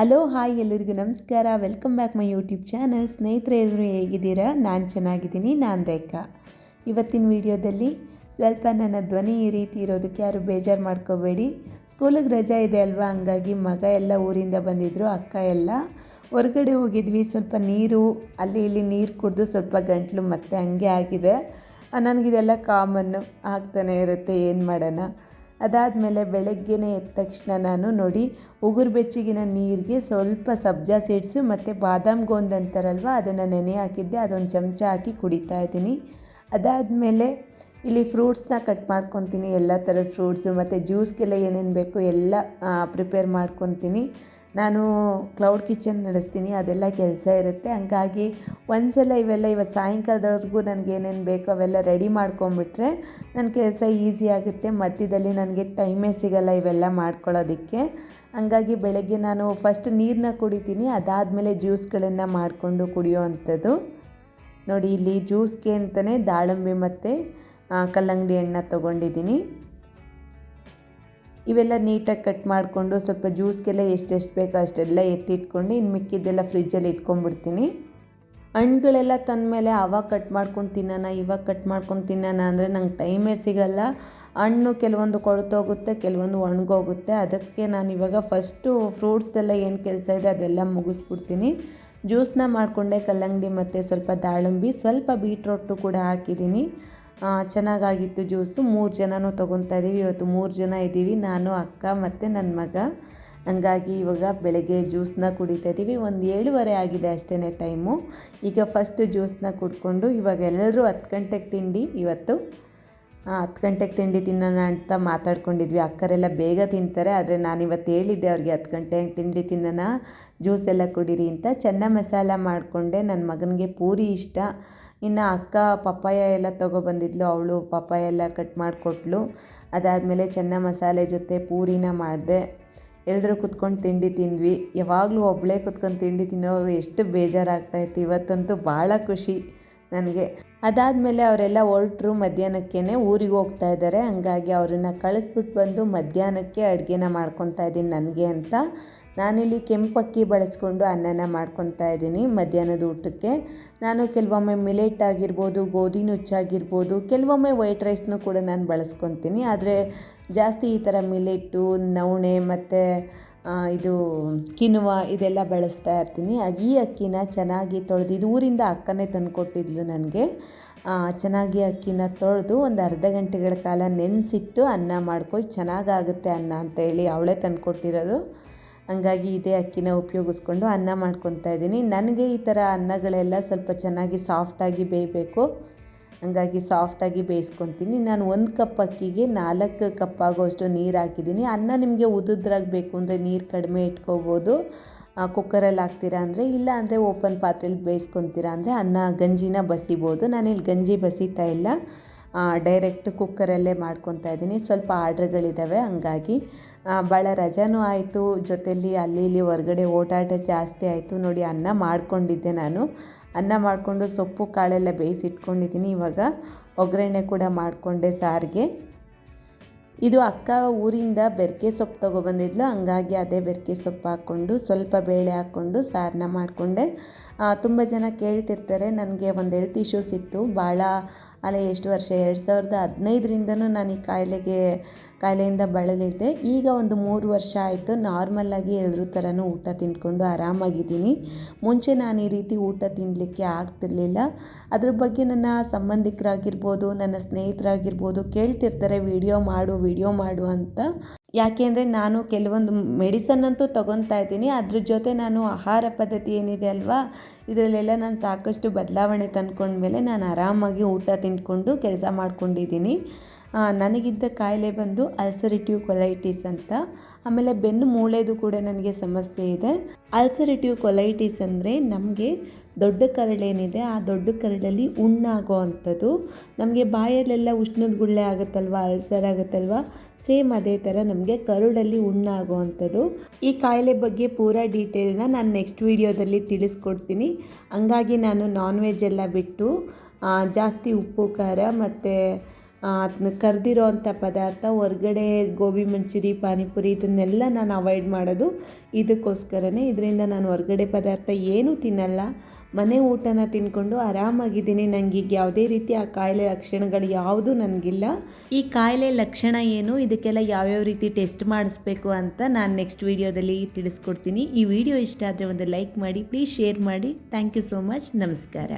Hello, hi ಎಲ್ಲರಿಗೂ ನಮಸ್ಕಾರ. Welcome back my YouTube channel ಸ್ನೇಹಿತರೆ ಎದುರು ಹೇಗಿದ್ದೀರಾ? ನಾನು ಚೆನ್ನಾಗಿದ್ದೀನಿ. ನಾನು ರೇಖಾ. ಇವತ್ತಿನ ವಿಡಿಯೋದಲ್ಲಿ ಸ್ವಲ್ಪ ನನ್ನ ಧ್ವನಿ ಈ ರೀತಿ ಇರೋದಕ್ಕೆ ಯಾರು ಬೇಜಾರು ಮಾಡ್ಕೋಬೇಡಿ. ಸ್ಕೂಲಿಗೆ ರಜಾ ಇದೆ ಅಲ್ವಾ? ಹಂಗಾಗಿ ಮಗ ಎಲ್ಲ ಊರಿಂದ ಬಂದಿದ್ದರು ಅಕ್ಕ ಎಲ್ಲ. ಹೊರಗಡೆ ಹೋಗಿದ್ವಿ. ಸ್ವಲ್ಪ ನೀರು, ಅಲ್ಲಿ ಇಲ್ಲಿ ನೀರು ಕುಡಿದು ಸ್ವಲ್ಪ ಗಂಟ್ಲು ಮತ್ತೆ ಹಂಗೆ ಆಗಿದೆ. ನನಗಿದೆಲ್ಲ ಕಾಮನ್ನು ಆಗ್ತಾನೆ ಇರುತ್ತೆ. ಏನು ಮಾಡೋಣ? ಅದಾದಮೇಲೆ ಬೆಳಗ್ಗೆನೇ ಎದ್ದ ತಕ್ಷಣ ನಾನು ನೋಡಿ ಉಗುರು ಬೆಚ್ಚಗಿನ ನೀರಿಗೆ ಸ್ವಲ್ಪ ಸಬ್ಜಾ ಸೀಡ್ಸು ಮತ್ತು ಬಾದಾಮ್ ಗೋಂದ್ ಅಂತಾರಲ್ವ, ಅದನ್ನು ನೆನೆ ಹಾಕಿದ್ದೆ, ಅದೊಂದು ಚಮಚ ಹಾಕಿ ಕುಡಿತಾ ಇದ್ದೀನಿ. ಅದಾದಮೇಲೆ ಇಲ್ಲಿ ಫ್ರೂಟ್ಸ್ನ ಕಟ್ ಮಾಡ್ಕೊತೀನಿ, ಎಲ್ಲ ಥರದ ಫ್ರೂಟ್ಸು ಮತ್ತು ಜ್ಯೂಸ್ಗೆಲ್ಲ ಏನೇನು ಬೇಕು ಎಲ್ಲ ಪ್ರಿಪೇರ್ ಮಾಡ್ಕೊತೀನಿ. ನಾನು ಕ್ಲೌಡ್ ಕಿಚನ್ ನಡೆಸ್ತೀನಿ, ಅದೆಲ್ಲ ಕೆಲಸ ಇರುತ್ತೆ. ಹಂಗಾಗಿ ಒಂದ್ಸಲ ಇವೆಲ್ಲ ಇವತ್ತು ಸಾಯಂಕಾಲದವರೆಗೂ ನನಗೆ ಏನೇನು ಬೇಕೋ ಅವೆಲ್ಲ ರೆಡಿ ಮಾಡ್ಕೊಂಬಿಟ್ರೆ ನನ್ನ ಕೆಲಸ ಈಸಿ ಆಗುತ್ತೆ. ಮಧ್ಯದಲ್ಲಿ ನನಗೆ ಟೈಮೇ ಸಿಗಲ್ಲ ಇವೆಲ್ಲ ಮಾಡ್ಕೊಳ್ಳೋದಕ್ಕೆ. ಹಂಗಾಗಿ ಬೆಳಗ್ಗೆ ನಾನು ಫಸ್ಟ್ ನೀರನ್ನ ಕುಡಿತೀನಿ, ಅದಾದಮೇಲೆ ಜ್ಯೂಸ್ಗಳನ್ನು ಮಾಡಿಕೊಂಡು ಕುಡಿಯೋ ಅಂಥದ್ದು ನೋಡಿ, ಇಲ್ಲಿ ಜ್ಯೂಸ್ಗೆ ಅಂತಲೇ ದಾಳಿಂಬೆ ಮತ್ತು ಕಲ್ಲಂಗಡಿ ಹಣ್ಣು ತೊಗೊಂಡಿದ್ದೀನಿ. ಇವೆಲ್ಲ ನೀಟಾಗಿ ಕಟ್ ಮಾಡಿಕೊಂಡು ಸ್ವಲ್ಪ ಜ್ಯೂಸ್ಗೆಲ್ಲ ಎಷ್ಟೆಷ್ಟು ಬೇಕೋ ಅಷ್ಟೆಲ್ಲ ಎತ್ತಿಟ್ಕೊಂಡು, ಇನ್ನು ಮಿಕ್ಕಿದ್ದೆಲ್ಲ ಫ್ರಿಜ್ಜಲ್ಲಿ ಇಟ್ಕೊಂಡ್ಬಿಡ್ತೀನಿ. ತಂದ ಮೇಲೆ ಆವಾಗ ಕಟ್ ಮಾಡ್ಕೊಂಡು ತಿನ್ನೋಣ, ಇವಾಗ ಕಟ್ ಮಾಡ್ಕೊಂಡು ತಿನ್ನೋಣ ಅಂದರೆ ನಂಗೆ ಟೈಮೇ ಸಿಗಲ್ಲ. ಹಣ್ಣು ಕೆಲವೊಂದು ಕೊಳ್ತೋಗುತ್ತೆ, ಕೆಲವೊಂದು ಒಣಗೋಗುತ್ತೆ. ಅದಕ್ಕೆ ನಾನು ಇವಾಗ ಫಸ್ಟು ಫ್ರೂಟ್ಸ್ದೆಲ್ಲ ಏನು ಕೆಲಸ ಇದೆ ಅದೆಲ್ಲ ಮುಗಿಸ್ಬಿಡ್ತೀನಿ. ಜ್ಯೂಸ್ನ ಮಾಡಿಕೊಂಡೆ ಕಲ್ಲಂಗಡಿ ಮತ್ತು ಸ್ವಲ್ಪ ದಾಳಿಂಬಿ, ಸ್ವಲ್ಪ ಬೀಟ್ರೋಟು ಕೂಡ ಹಾಕಿದ್ದೀನಿ. ಚೆನ್ನಾಗಾಗಿತ್ತು ಜ್ಯೂಸು. ಮೂರು ಜನನೂ ತೊಗೊತಾ ಇದ್ದೀವಿ ಇವತ್ತು ಮೂರು ಜನ ಇದ್ದೀವಿ ನಾನು, ಅಕ್ಕ ಮತ್ತು ನನ್ನ ಮಗ. ಹಂಗಾಗಿ ಇವಾಗ ಬೆಳಗ್ಗೆ ಜ್ಯೂಸನ್ನ ಕುಡಿತಾ ಇದ್ದೀವಿ ಒಂದು ಏಳುವರೆ ಆಗಿದೆ ಅಷ್ಟೇ ಟೈಮು. ಈಗ ಫಸ್ಟ್ ಜ್ಯೂಸ್ನ ಕುಡ್ಕೊಂಡು ಇವಾಗ ಎಲ್ಲರೂ ಹತ್ತು ಗಂಟೆಗೆ ತಿಂಡಿ ಇವತ್ತು. ಹತ್ತು ಗಂಟೆಗೆ ತಿಂಡಿ ತಿನ್ನೋಣ ಅಂತ ಮಾತಾಡ್ಕೊಂಡಿದ್ವಿ. ಅಕ್ಕರೆಲ್ಲ ಬೇಗ ತಿಂತಾರೆ. ಆದರೆ ನಾನು ಇವತ್ತು ಹೇಳಿದ್ದೆ ಅವ್ರಿಗೆ ಹತ್ತು ಗಂಟೆಗೆ ತಿಂಡಿ ತಿನ್ನೋಣ ಜ್ಯೂಸ್ ಎಲ್ಲ ಕುಡೀರಿ ಅಂತ. ಚೆನ್ನ ಮಸಾಲ ಮಾಡಿಕೊಂಡೆ. ನನ್ನ ಮಗನಿಗೆ ಪೂರಿ ಇಷ್ಟ. ಇನ್ನು ಅಕ್ಕ, ಪಪ್ಪಾಯ ಎಲ್ಲ ತೊಗೊಬಂದಿದ್ಲು. ಅವಳು ಪಪ್ಪಾಯ ಎಲ್ಲ ಕಟ್ ಮಾಡಿಕೊಟ್ಲು. ಅದಾದಮೇಲೆ ಚೆನ್ನ ಮಸಾಲೆ ಜೊತೆ ಪೂರಿನ ಮಾಡಿದೆ. ಎಲ್ಲರೂ ಕುತ್ಕೊಂಡು ತಿಂಡಿ ತಿಂದ್ವಿ. ಯಾವಾಗಲೂ ಒಬ್ಬಳೇ ಕುತ್ಕೊಂಡು ತಿಂಡಿ ತಿನ್ನೋ ಎಷ್ಟು ಬೇಜಾರಾಗ್ತಾಯಿತ್ತು ಇವತ್ತಂತೂ ಭಾಳ ಖುಷಿ. ನನಗೆ. ಅದಾದಮೇಲೆ ಅವರೆಲ್ಲ ಹೊರಟ್ರು ಮಧ್ಯಾಹ್ನಕ್ಕೇ ಊರಿಗೆ ಹೋಗ್ತಾ ಇದ್ದಾರೆ. ಹಂಗಾಗಿ ಅವ್ರನ್ನ ಕಳಿಸ್ಬಿಟ್ಟು ಬಂದು ಮಧ್ಯಾಹ್ನಕ್ಕೆ ಅಡುಗೆನ ಮಾಡ್ಕೊತಾ ಇದ್ದೀನಿ ನನಗೆ ಅಂತ. ನಾನಿಲ್ಲಿ ಕೆಂಪಕ್ಕಿ ಬಳಸ್ಕೊಂಡು ಅನ್ನನ ಮಾಡ್ಕೊತಾ ಇದ್ದೀನಿ ಮಧ್ಯಾಹ್ನದ ಊಟಕ್ಕೆ. ನಾನು ಕೆಲವೊಮ್ಮೆ ಮಿಲೆಟ್ ಆಗಿರ್ಬೋದು, ಗೋಧಿ ನುಚ್ಚಾಗಿರ್ಬೋದು ಕೆಲವೊಮ್ಮೆ ವೈಟ್ ರೈಸ್ನು ಕೂಡ ನಾನು ಬಳಸ್ಕೊತೀನಿ. ಆದರೆ ಜಾಸ್ತಿ ಈ ಥರ ಮಿಲೆಟ್ಟು ನವಣೆ ಮತ್ತು ಇದು ಕಿನುವ ಇದೆಲ್ಲ ಬೆಳೆಸ್ತಾ ಇರ್ತೀನಿ. ಈ ಅಕ್ಕಿನ ಚೆನ್ನಾಗಿ ತೊಳೆದು, ಇದು ಊರಿಂದ ಅಕ್ಕನೇ ತಂದುಕೊಟ್ಟಿದ್ಲು ನನಗೆ. ಚೆನ್ನಾಗಿ ಅಕ್ಕಿನ ತೊಳೆದು ಒಂದು ಅರ್ಧ ಗಂಟೆಗಳ ಕಾಲ ನೆನೆಸಿಟ್ಟು ಅನ್ನ ಮಾಡ್ಕೊಳ್ಳಿ ಚೆನ್ನಾಗಾಗುತ್ತೆ ಅನ್ನ ಅಂತೇಳಿ ಅವಳೇ ತಂದುಕೊಟ್ಟಿರೋದು. ಹಂಗಾಗಿ ಇದೇ ಅಕ್ಕಿನ ಉಪಯೋಗಿಸ್ಕೊಂಡು ಅನ್ನ ಮಾಡ್ಕೊತಾ ಇದ್ದೀನಿ. ನನಗೆ ಈ ಥರ ಅನ್ನಗಳೆಲ್ಲ ಸ್ವಲ್ಪ ಚೆನ್ನಾಗಿ ಸಾಫ್ಟಾಗಿ ಬೇಯಬೇಕು. ಹಂಗಾಗಿ ಸಾಫ್ಟಾಗಿ ಬೇಯಿಸ್ಕೊತೀನಿ. ನಾನು ಒಂದು ಕಪ್ ಅಕ್ಕಿಗೆ ನಾಲ್ಕು ಕಪ್ ಆಗೋಷ್ಟು ನೀರು ಹಾಕಿದ್ದೀನಿ. ಅನ್ನ ನಿಮಗೆ ಉದ್ದದ್ರಾಗ ಬೇಕು ಅಂದರೆ ನೀರು ಕಡಿಮೆ ಇಟ್ಕೋಬೋದು. ಕುಕ್ಕರಲ್ಲಿ ಹಾಕ್ತೀರಾ ಅಂದರೆ ಇಲ್ಲ ಅಂದರೆ ಓಪನ್ ಪಾತ್ರೆಯಲ್ಲಿ ಬೇಯಿಸ್ಕೊತೀರಾ ಅಂದರೆ ಅನ್ನ ಗಂಜಿನ ಬಸಿಬೋದು. ನಾನಿಲ್ಲಿ ಗಂಜಿ ಬಸಿತಾ ಇಲ್ಲ. ಡೈರೆಕ್ಟ್ ಕುಕ್ಕರಲ್ಲೇ ಮಾಡ್ಕೊತಾ ಇದ್ದೀನಿ. ಸ್ವಲ್ಪ ಆರ್ಡ್ರ್ಗಳಿದ್ದಾವೆ ಹಂಗಾಗಿ. ಭಾಳ ರಜಾನೂ ಆಯಿತು. ಜೊತೆಯಲ್ಲಿ ಅಲ್ಲಿ ಇಲ್ಲಿ ಹೊರಗಡೆ ಓಡಾಟ ಜಾಸ್ತಿ ಆಯಿತು. ನೋಡಿ, ಅನ್ನ ಮಾಡ್ಕೊಂಡಿದ್ದೆ ನಾನು. ಅನ್ನ ಮಾಡಿಕೊಂಡು ಸೊಪ್ಪು, ಕಾಳೆಲ್ಲ ಬೇಯಿಸಿಟ್ಕೊಂಡಿದ್ದೀನಿ. ಇವಾಗ ಒಗ್ಗರಣೆ ಕೂಡ ಮಾಡಿಕೊಂಡೆ ಸಾರಿಗೆ. ಇದು ಅಕ್ಕ ಊರಿಂದ ಬೆರ್ಕೆ ಸೊಪ್ಪು ತೊಗೊಬಂದಿದ್ಲು. ಹಂಗಾಗಿ ಅದೇ ಬೆರ್ಕೆ ಸೊಪ್ಪು ಹಾಕ್ಕೊಂಡು, ಸ್ವಲ್ಪ ಬೇಳೆ ಹಾಕ್ಕೊಂಡು ಸಾರನ್ನ ಮಾಡಿಕೊಂಡೆ. ತುಂಬ ಜನ ಕೇಳ್ತಿರ್ತಾರೆ, ನನಗೆ ಒಂದು ಹೆಲ್ತ್ ಇಶ್ಯೂಸ್ ಇತ್ತು. ಭಾಳ ಅಲ್ಲೇ ಎಷ್ಟು ವರ್ಷ? ಎರಡು ಸಾವಿರದ ಹದಿನೈದರಿಂದನೂ ನಾನು ಈ ಕಾಯಿಲೆಗೆ ಕಾಯಿಲೆಯಿಂದ ಬಳಲಿದ್ದೆ ಈಗ ಒಂದು ಮೂರು ವರ್ಷ ಆಯಿತು ನಾರ್ಮಲ್ಲಾಗಿ ಎಲ್ಲರೂ ಥರನೂ ಊಟ ತಿಂದ್ಕೊಂಡು ಆರಾಮಾಗಿದ್ದೀನಿ. ಮುಂಚೆ ನಾನು ಈ ರೀತಿ ಊಟ ತಿನ್ನಲಿಕ್ಕೆ ಆಗ್ತಿರ್ಲಿಲ್ಲ. ಅದ್ರ ಬಗ್ಗೆ ನನ್ನ ಸಂಬಂಧಿಕರಾಗಿರ್ಬೋದು, ನನ್ನ ಸ್ನೇಹಿತರಾಗಿರ್ಬೋದು ಕೇಳ್ತಿರ್ತಾರೆ, ವಿಡಿಯೋ ಮಾಡು ವಿಡಿಯೋ ಮಾಡು ಅಂತ. ಯಾಕೆಂದರೆ ನಾನು ಕೆಲವೊಂದು ಮೆಡಿಸನ್ ಅಂತೂ ತೊಗೊತಾ ಇದ್ದೀನಿ. ಅದ್ರ ಜೊತೆ ನಾನು ಆಹಾರ ಪದ್ಧತಿ ಏನಿದೆ ಅಲ್ವಾ, ಇದರಲ್ಲೆಲ್ಲ ನಾನು ಸಾಕಷ್ಟು ಬದಲಾವಣೆ ತಂದ್ಕೊಂಡ್ಮೇಲೆ ನಾನು ಆರಾಮಾಗಿ ಊಟ ತಿಂದ್ಕೊಂಡು ಕೆಲಸ ಮಾಡ್ಕೊಂಡಿದ್ದೀನಿ. ನನಗಿದ್ದ ಕಾಯಿಲೆ ಬಂದು ಅಲ್ಸರಿಟಿವ್ ಕೊಲೈಟಿಸ್ ಅಂತ. ಆಮೇಲೆ ಬೆನ್ನು ಮೂಳೆದು ಕೂಡ ನನಗೆ ಸಮಸ್ಯೆ ಇದೆ. ಅಲ್ಸರಿಟಿವ್ ಕೊಲೈಟಿಸ್ ಅಂದರೆ ನಮಗೆ ದೊಡ್ಡ ಕರಳೇನಿದೆ, ಆ ದೊಡ್ಡ ಕರಳಲ್ಲಿ ಉಣ್ಣಾಗೋ ಅಂಥದ್ದು. ನಮಗೆ ಬಾಯಲ್ಲೆಲ್ಲ ಉಷ್ಣದ ಗುಳ್ಳೆ ಆಗುತ್ತಲ್ವ, ಅಲ್ಸರ್ ಆಗುತ್ತಲ್ವ? ಸೇಮ್ ಅದೇ ಥರ ನಮಗೆ ಕರುಳಲ್ಲಿ ಉಣ್ಣಾಗೋ ಅಂಥದ್ದು. ಈ ಕಾಯಿಲೆ ಬಗ್ಗೆ ಪೂರ ಡೀಟೇಲ್ನ ನಾನು ನೆಕ್ಸ್ಟ್ ವೀಡಿಯೋದಲ್ಲಿ ತಿಳಿಸ್ಕೊಡ್ತೀನಿ. ಹಂಗಾಗಿ ನಾನು ನಾನ್ ವೆಜ್ ಎಲ್ಲ ಬಿಟ್ಟು ಜಾಸ್ತಿ ಉಪ್ಪು, ಖಾರ ಮತ್ತು ಕರೆದಿರೋ ಅಂಥ ಪದಾರ್ಥ ಹೊರ್ಗಡೆ ಗೋಬಿ ಮಂಚೂರಿ, ಪಾನಿಪುರಿ ಇದನ್ನೆಲ್ಲ ನಾನು ಅವಾಯ್ಡ್ ಮಾಡೋದು. ಇದಕ್ಕೋಸ್ಕರನೇ ಇದರಿಂದ ನಾನು ಹೊರ್ಗಡೆ ಪದಾರ್ಥ ಏನೂ ತಿನ್ನಲ್ಲ. ಮನೆ ಊಟನ ತಿನ್ಕೊಂಡು ಆರಾಮಾಗಿದ್ದೀನಿ. ನನಗೆ ಈಗ ಯಾವುದೇ ರೀತಿ ಆ ಕಾಯಿಲೆ ಲಕ್ಷಣಗಳು ಯಾವುದೂ ನನಗಿಲ್ಲ. ಈ ಕಾಯಿಲೆ ಲಕ್ಷಣ ಏನು? ಇದಕ್ಕೆಲ್ಲ ಯಾವ್ಯಾವ ರೀತಿ ಟೆಸ್ಟ್ ಮಾಡಿಸ್ಬೇಕು ಅಂತ ನಾನು ನೆಕ್ಸ್ಟ್ ವೀಡಿಯೋದಲ್ಲಿ ತಿಳಿಸ್ಕೊಡ್ತೀನಿ. ಈ ವಿಡಿಯೋ ಇಷ್ಟ ಆದರೆ ಒಂದು ಲೈಕ್ ಮಾಡಿ ಪ್ಲೀಸ್ ಶೇರ್ ಮಾಡಿ. ಥ್ಯಾಂಕ್ ಯು ಸೋ ಮಚ್ ನಮಸ್ಕಾರ.